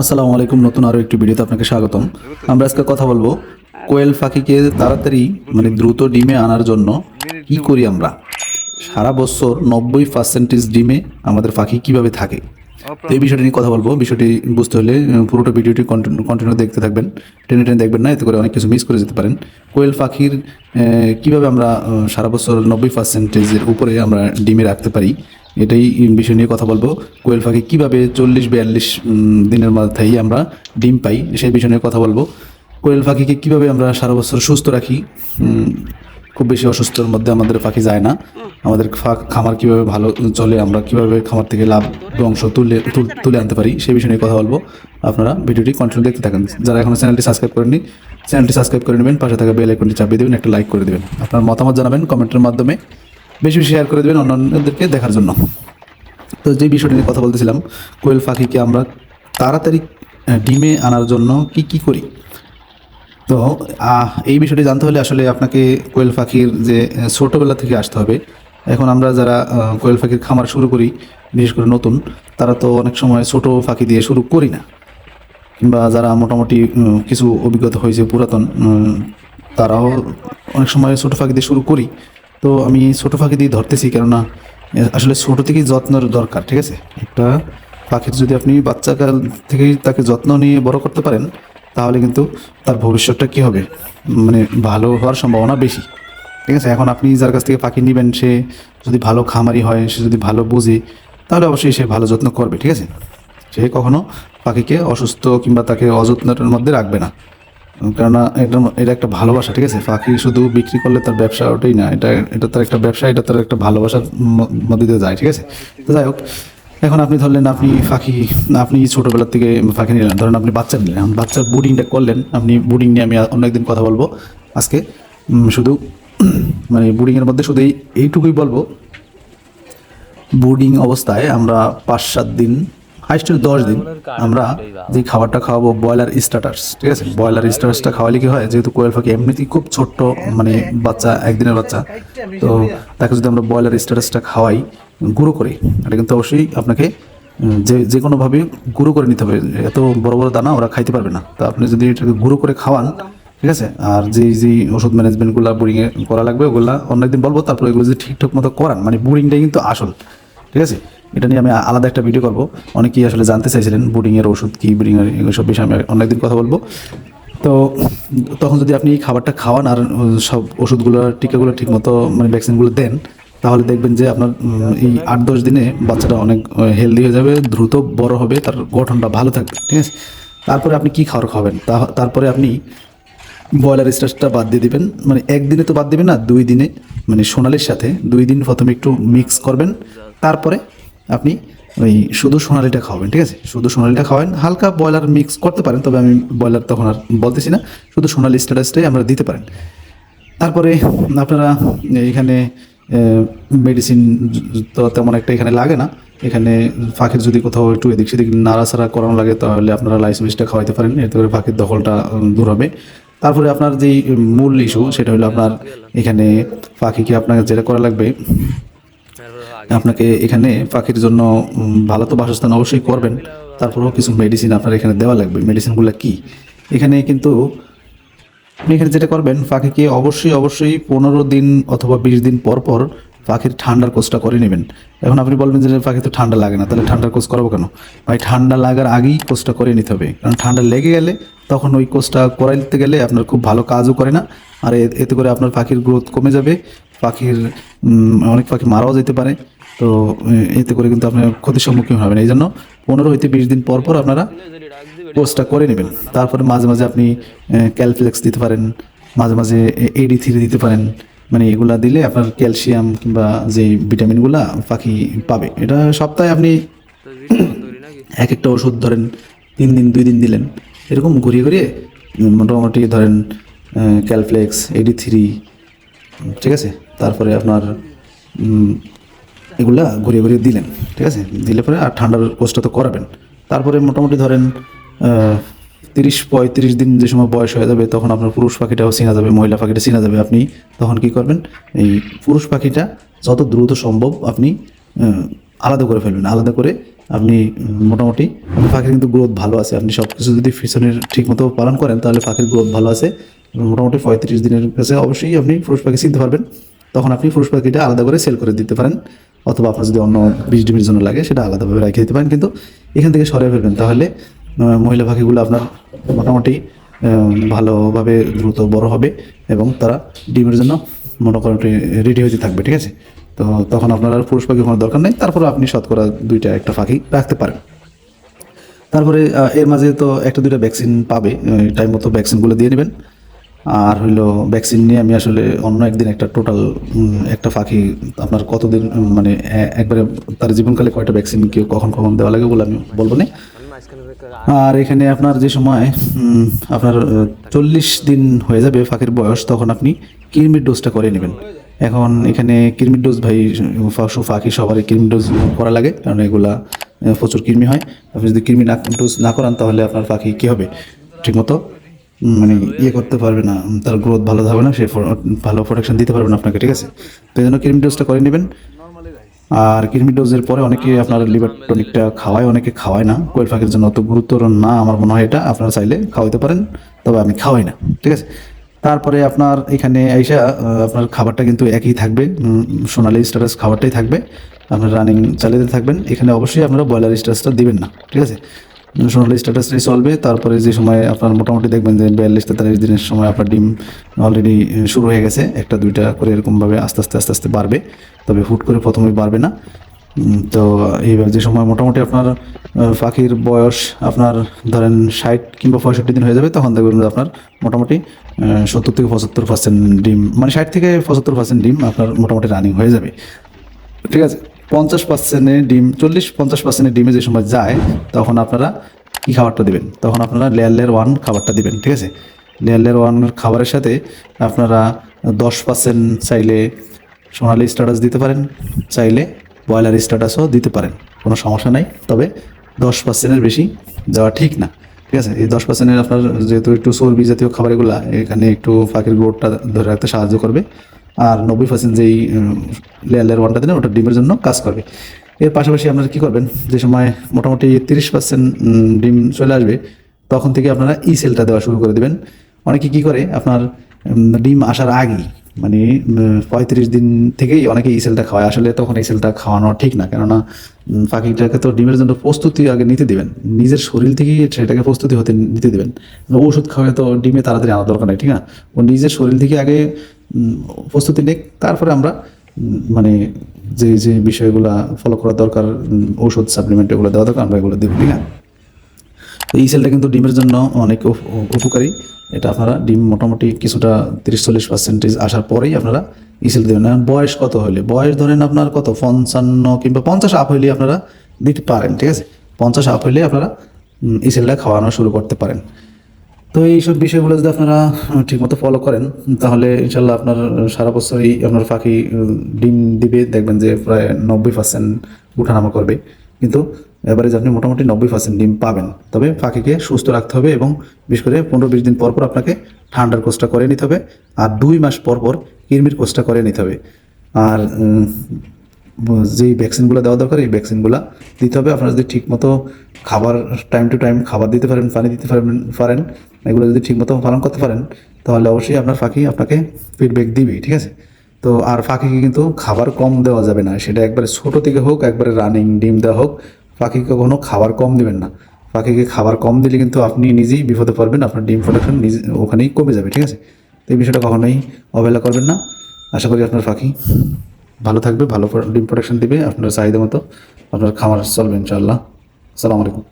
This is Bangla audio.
আসসালামু আলাইকুম, নতুন আরও একটি ভিডিওতে আপনাকে স্বাগতম। আমরা আজকে কথা বলব কোয়েল পাখিকে তাড়াতাড়ি মানে দ্রুত ডিমে আনার জন্য কি করি আমরা? সারা বছর নব্বই পার্সেন্টেজ ডিমে আমাদের পাখি কীভাবে থাকে? এই বিষয়টি নিয়ে কথা বলব। বিষয়টি বুঝতে হলে পুরোটা ভিডিওটি কন্টিনিউ দেখতে থাকবেন। টেনে টেনে দেখবেন না, এতে করে অনেক কিছু মিস করে যেতে পারেন। কোয়েল পাখির কীভাবে আমরা সারা বছর নব্বই পার্সেন্টেজের উপরে আমরা ডিমে রাখতে পারি? এটাই বিষয় নিয়ে কথা বলব। কোয়েল পাখি কীভাবে চল্লিশ, বিয়াল্লিশ দিনের মাথায় আমরা ডিম পাই, সেই বিষয় নিয়ে কথা বলব। কোয়েল পাখিকে কীভাবে আমরা সারা বছর সুস্থ রাখি? খুব বেশি অসুস্থর মধ্যে আমাদের পাখি যায় না। আমাদের খামার কীভাবে ভালো চলে, আমরা কীভাবে খামার থেকে লাভ অংশ তুলে তুলে আনতে পারি, সেই বিষয় নিয়ে কথা বলব। আপনারা ভিডিওটি কন্টিনিউ দেখতে থাকেন। যারা এখনও চ্যানেলটি সাবস্ক্রাইব করেননি, চ্যানেলটি সাবস্ক্রাইব করে নেবেন, পাশে থাকা বেল আইকনটি চাপিয়ে দেবেন, একটা লাইক করে দেবেন। আপনার মতামত জানাবেন কমেন্টের মাধ্যমে। বেশি বেশি শেয়ার করে দেবেন অন্যান্যদেরকে দেখার জন্য। তো যে বিষয়টি নিয়ে কথা বলতেছিলাম, কোয়েল পাখিকে আমরা তাড়াতাড়ি ডিমে আনার জন্য কি কি করি? তো এই বিষয়টি জানতে হলে আসলে আপনাকে কোয়েল পাখির যে ছোটোবেলা থেকে আসতে হবে। এখন আমরা যারা কোয়েল পাখির খামার শুরু করি, বিশেষ করে নতুন, তারা তো অনেক সময় ছোট পাখি দিয়ে শুরু করি না। কিংবা যারা মোটামুটি কিছু অভিজ্ঞতা হয়েছে পুরাতন তারাও অনেক সময় ছোটো পাখি দিয়ে শুরু করি। তো আমি ছোটো পাখি দিয়ে ধরতেছি, কেননা আসলে ছোটো থেকেই যত্নের দরকার, ঠিক আছে? একটা পাখির যদি আপনি বাচ্চাকাল থেকেই তাকে যত্ন নিয়ে বড় করতে পারেন, তাহলে কিন্তু তার ভবিষ্যৎটা কী হবে? মানে ভালো হওয়ার সম্ভাবনা বেশি, ঠিক আছে? এখন আপনি যার কাছ থেকে পাখি নেবেন, সে যদি ভালো খামারি হয়, সে যদি ভালো বোঝে, তাহলে অবশ্যই সে ভালো যত্ন করবে, ঠিক আছে? সে কখনো পাখিকে অসুস্থ কিংবা তাকে অযত্নের মধ্যে রাখবে না। কেননা এটা এটা একটা ভালোবাসা, ঠিক আছে? পাখি শুধু বিক্রি করলে তার ব্যবসা ওটাই না, এটা এটা তার একটা ব্যবসা, এটা তার একটা ভালোবাসার মধ্যে দিয়ে যায়, ঠিক আছে? তো যাই হোক, এখন আপনি ধরলেন আপনি পাখি, আপনি ছোটোবেলার থেকে পাখি নিলেন, ধরেন আপনি বাচ্চা নিলেন বাচ্চার বুডিংটা করলেন, আপনি বুডিং নিয়ে আমি অন্য একদিন কথা বলব আজকে শুধু মানে বুডিংয়ের মধ্যে শুধু এই, এইটুকুই বলব। বোর্ডিং অবস্থায় আমরা পাঁচ সাত দিন হাইস্ট দশ দিন আমরা যে খাবারটা খাওয়াবো, ব্রয়লার স্টার্টার্স ঠিক আছে? ব্রয়লার স্টার্টার্সটা খাওয়ালে কি হয়, যেহেতু কোয়েল পাখি এমনিতেই খুব ছোট্ট মানে বাচ্চা, একদিনের বাচ্চা, তো তাকে যদি আমরা ব্রয়লার স্টার্টার্সটা খাওয়াই, গুঁড়ো করে, এটা কিন্তু অবশ্যই আপনাকে যে যে কোনোভাবে গুঁড়ো করে নিতে হবে, এত বড় বড় দানা ওরা খাইতে পারবে না। তো আপনি যদি এটাকে গুঁড়ো করে খাওয়ান, ঠিক আছে? আর যে যে ওষুধ ম্যানেজমেন্টগুলো বোরিংয়ে করা লাগবে, ওগুলা অন্য একদিন বলব, তারপরে এগুলো যদি ঠিকঠাক মতো করান মানে বোরিংটাই কিন্তু আসল, ঠিক আছে? এটা নিয়ে আমি আলাদা একটা ভিডিও করব। অনেকেই আসলে জানতে চাইছিলেন বোর্ডিংয়ের ওষুধ কী, বোর্ডিংয়ের এসব বিষয়ে আমি অনেকদিন কথা বলব। তো তখন যদি আপনি এই খাবারটা খাওয়ান আর সব ওষুধগুলো, টিকাগুলো ঠিক মতো মানে ভ্যাকসিনগুলো দেন, তাহলে দেখবেন যে আপনার এই আট দশ দিনে বাচ্চাটা অনেক হেলদি হয়ে যাবে, দ্রুত বড় হবে, তার গঠনটা ভালো থাকবে, ঠিক আছে? তারপরে আপনি কী খাবার খাবেন? তারপরে আপনি ব্রয়লার স্টার্চটা বাদ দিয়ে দিবেন। মানে একদিনে তো বাদ দিবেন না, দুই দিনে মানে সোনালির সাথে দুই দিন প্রথমে একটু মিক্স করবেন। তারপরে আপনি ওই শুধু সোনালিটা খাওয়াবেন, ঠিক আছে? শুধু সোনালিটা খাওয়াবেন হালকা ব্রয়লার মিক্স করতে পারেন, তবে আমি ব্রয়লার তখন আর বলতেছি না, শুধু সোনালি স্ট্যাটাসটাই আমরা দিতে পারেন। তারপরে আপনারা এখানে মেডিসিন তো তেমন একটা এখানে লাগে না, এখানে পাখির যদি কোথাও একটু এদিক সেদিক নাড়াচাড়া করানো লাগে, তাহলে আপনারা লাইসেন্সটা খাওয়াইতে পারেন, এতে করে পাখির দখলটা দূর হবে। তারপরে আপনার যেই মূল ইস্যু সেটা হলো আপনার এখানে পাখিকে আপনাকে যেটা করা লাগবে আপনাকে এখানে পাখির জন্য ভালো তো বাসস্থান অবশ্যই করবেন। তারপরেও কিছু মেডিসিন আপনার এখানে দেওয়া লাগবে। মেডিসিনগুলো কি? এখানে কিন্তু আপনি এখানে যেটা করবেন, পাখিকে অবশ্যই অবশ্যই পনেরো দিন অথবা বিশ দিন পর পর পাখির ঠান্ডার কোর্সটা করে নেবেন। এখন আপনি বলবেন যে পাখি তো ঠান্ডা লাগে না, তাহলে ঠান্ডার কোর্স করব কেন? ভাই, ঠান্ডা লাগার আগেই কোর্সটা করে নিতে হবে। কারণ ঠান্ডা লেগে গেলে তখন ওই কোর্সটা করাই নিতে গেলে আপনার খুব ভালো কাজও করে না। আর এতে করে আপনার পাখির গ্রোথ কমে যাবে, পাখির অনেক পাখি মারাও যেতে পারে। তো এতে করে কিন্তু আপনার ক্ষতির সম্মুখীন হবেন এই জন্য পনেরো হইতে বিশ দিন পর পর আপনারা কোর্সটা করে নেবেন। তারপরে মাঝে মাঝে আপনি ক্যালফ্লেক্স দিতে পারেন, মাঝে মাঝে এডি থ্রি দিতে পারেন। মানে এগুলা দিলে আপনার ক্যালসিয়াম কিংবা যে ভিটামিনগুলা পাখি পাবে। এটা সপ্তাহে আপনি এক একটা ওষুধ ধরেন, তিন দিন, দুই দিন দিলেন। এরকম ঘুরিয়ে ঘুরিয়ে মোটামুটি ধরেন ক্যালফ্লেক্স এডি থ্রি ঠিক আছে? তারপরে আপনার এগুলা ঘুরিয়ে ঘুরিয়ে দিলেন, ঠিক আছে? দিলে পরে আর ঠান্ডার কোর্সটা তো করাবেন। তারপরে মোটামুটি ধরেন তিরিশ পঁয়ত্রিশ দিন যে সময় বয়স হয়ে যাবে, তখন আপনার পুরুষ পাখিটাও চেনা যাবে, মহিলা পাখিটা চেনা যাবে। আপনি তখন কি করবেন? এই পুরুষ পাখিটা যত দ্রুত সম্ভব আপনি আলাদা করে ফেলবেন। আলাদা করে আপনি মোটামুটি পাখির কিন্তু গ্রোথ ভালো আছে। আপনি সব কিছু যদি ফিশনের ঠিক মতো পালন করেন, তাহলে পাখির গ্রোথ ভালো আছে। মোটামুটি পঁয়ত্রিশ দিনের কাছে অবশ্যই আপনি পুরুষ পাখি চিনতে পারবেন। তখন আপনি পুরুষ পাখিটা আলাদা করে সেল করে দিতে পারেন। অথবা আপনার যদি অন্য বিশ ডিমের জন্য লাগে, সেটা আলাদাভাবে রেখে দিতে পারেন। কিন্তু এখান থেকে সরে ফেলবেন। তাহলে মহিলা পাখিগুলো আপনার মোটামুটি ভালোভাবে দ্রুত বড় হবে এবং তারা ডিমের জন্য মোটামুটি রেডি হতে থাকবে, ঠিক আছে? তো তখন আপনার আর পুরুষ পাখি কোনো দরকার নেই। তারপরে আপনি শতকরা দুইটা একটা পাখি রাখতে পারেন। তারপরে এর মাঝে তো একটা দুইটা ভ্যাকসিন পাবে টাইম মতো ভ্যাকসিনগুলো দিয়ে নেবেন আর হইল ভ্যাকসিন নিয়ে আমি আসলে অন্য একদিন একটা টোটাল একটা পাখি আপনার কতদিন মানে একবারে তার জীবনকালে কয়টা ভ্যাকসিন কেউ কখন কখন দেওয়া লাগে বলে আমি বলব না। আর এখানে আপনার যে সময় আপনার চল্লিশ দিন হয়ে যাবে ফাঁকের বয়স তখন আপনি কিরমির ডোজটা করে নেবেন। এখন এখানে কিরমির ডোজ ভাই পাখি সবারই কিরমির ডোজ করা লাগে কারণ এগুলা প্রচুর কৃমি হয়। আপনি যদি কৃমি না ডোজ না করান তাহলে আপনার পাখি কী হবে? ঠিকমতো? উম, মানে ইয়ে করতে পারবে না তার গ্রোথ ভালো হবে না, সে ভালো প্রোটেকশন দিতে পারবে না আপনাকে, ঠিক আছে? তো এই জন্য কৃমি ডোজটা করে নেবেন। আর কৃমি ডোজের পরে অনেকে আপনার লিভার টনিকটা খাওয়ায়, অনেকে খাওয়ায় না। কোয়েল পাখির জন্য অত গুরুত্বর না, আমার মনে হয় এটা। আপনারা চাইলে খাওয়াইতে পারেন, তবে আমি খাওয়াই না, ঠিক আছে? তারপরে আপনার এখানে আইসা আপনার খাবারটা কিন্তু একই থাকবে সোনালি স্ট্যাটাস খাবারটাই থাকবে। আপনার রানিং চালিয়ে থাকবেন। এখানে অবশ্যই আপনারা ব্রয়লার স্ট্যাটাসটা দিবেন না, ঠিক আছে? সোনালি স্ট্যাটাসটাই চলবে তারপরে যে সময় আপনার মোটামুটি দেখবেন যে বিয়াল্লিশ, তেতাল্লিশ দিনের সময় আপনার ডিম অলরেডি শুরু হয়ে গেছে। একটা, দুইটা করে এরকমভাবে আস্তে আস্তে আস্তে আস্তে বাড়বে। তবে হুট করে প্রথমে বাড়বে না। তো এইবার যে সময় মোটামুটি আপনার পাখির বয়স আপনার ধরেন ষাট কিংবা পঁয়ষট্টি দিন হয়ে যাবে, তখন দেখবেন আপনার মোটামুটি সত্তর থেকে পঁচাত্তর পার্সেন্ট ডিম মানে ষাট থেকে পঁচাত্তর পার্সেন্ট ডিম আপনার মোটামুটি রানিং হয়ে যাবে। ঠিক আছে? পঞ্চাশ পার্সেন্টের ডিম, চল্লিশ পঞ্চাশ পার্সেন্টের ডিমে যে সময় যায়, তখন আপনারা কী খাবারটা দেবেন? তখন আপনারা লেয়ার লেয়ার ওয়ান খাবারটা দিবেন, ঠিক আছে? লেয়ার লেয়ার ওয়ান খাবারের সাথে আপনারা দশ পার্সেন্ট চাইলে সোনালি স্ট্যাটাস দিতে পারেন, চাইলে ব্রয়লার স্ট্যাটাসও দিতে পারেন, কোনো সমস্যা নাই। তবে দশ পার্সেন্টের বেশি দেওয়া ঠিক না, ঠিক আছে? এই দশ পার্সেন্টের আপনার যেহেতু একটু চর্বি জাতীয় খাবারগুলো, এখানে একটু ফাঁকের গ্রোথটা ধরে রাখতে সাহায্য করবে। আর নব্বই পার্সেন্ট যেই লেয়ার লেয়ার ওয়ানটা দিলেন, ওটা ডিমের জন্য কাজ করবে। এর পাশাপাশি আপনারা কী করবেন, যে সময় মোটামুটি তিরিশ পার্সেন্ট ডিম চলে আসবে, তখন থেকে আপনারা ই সেলটা দেওয়া শুরু করে দেবেন। অনেকে কী করে, আপনার ডিম আসার আগেই মানে পঁয়ত্রিশ দিন থেকেই অনেকে এই সেলটা খাওয়ায়। আসলে তখন এই সেলটা খাওয়ানো ঠিক না, কেননা পাখিটাকে তো ডিমের জন্য প্রস্তুতি আগে নিতে দিবেন। নিজের শরীর থেকেই সেটাকে প্রস্তুতি হতে নিতে দিবেন। ওষুধ খাওয়ায় তো ডিমে তাড়াতাড়ি আনা দরকার নেই, ঠিক না? ও নিজের শরীর থেকে আগে প্রস্তুতি নেক, তারপরে আমরা মানে যে যে বিষয়গুলো ফলো করা দরকার ওষুধ সাপ্লিমেন্ট এগুলো দেওয়া দরকার, আমরা এগুলো দেবো, ঠিক না? তো এই সেলটা কিন্তু ডিমের জন্য অনেক উপকারী। এটা আপনারা ডিম মোটামুটি কিছুটা তিরিশ চল্লিশ পার্সেন্টেজ আসার পরেই আপনারা এই সেল দেবেন। বয়স কত হলে? বয়স ধরেন আপনার কত? পঞ্চান্ন কিংবা পঞ্চাশ আপ হইলে আপনারা দিতে পারেন, ঠিক আছে? পঞ্চাশ আপ হইলে আপনারা এই সেলটা খাওয়ানো শুরু করতে পারেন। তো এইসব বিষয়গুলো যদি আপনারা ঠিকমতো ফলো করেন, তাহলে ইনশাল্লাহ আপনার সারা বছরই আপনার পাখি ডিম দিবে। দেখবেন যে প্রায় নব্বই পার্সেন্ট উঠানামা করবে। কিন্তু যে আপনি মোটামুটি নব্বই পার্সেন্ট ডিম পাবেন। তবে পাখিকে সুস্থ রাখতে হবে এবং বিশেষ করে পনেরো বিশ দিন পর পর আপনাকে ঠান্ডার কোর্সটা করে নিতে হবে আর দুই মাস পর পর কিরমির কোর্সটা করে নিতে হবে। আর যেই ভ্যাকসিনগুলো দেওয়া দরকার, এই ভ্যাকসিনগুলো দিতে হবে। আপনারা যদি ঠিকমতো খাবার টাইম টু টাইম খাবার দিতে পারেন, পানি দিতে পারেন পারেন, এগুলো যদি ঠিকমতো পালন করতে পারেন, তাহলে অবশ্যই আপনার পাখি আপনাকে ফিডব্যাক দিবে ঠিক আছে? তো আর পাখিকে কিন্তু খাবার কম দেওয়া যাবে না। সেটা একবারে ছোটো থেকে হোক, একবারে রানিং ডিম দেওয়া হোক পাখিকে কখনো খাবার কম দেবেন না। পাখিকে খাবার কম দিলে কিন্তু আপনি নিজেই বিপদে পড়বেন, আপনার ডিম প্রোডাকশন নিজে ওখানেই কমে যাবে, ঠিক আছে? তো এই বিষয়টা কখনোই অবহেলা করবেন না। আশা করি আপনার পাখি ভালো থাকবে, ভালো ডিম প্রোডাকশন দেবে, আপনার চাহিদা মতো আপনার খামার চলবে, ইনশাআল্লাহ। আসসালামু আলাইকুম।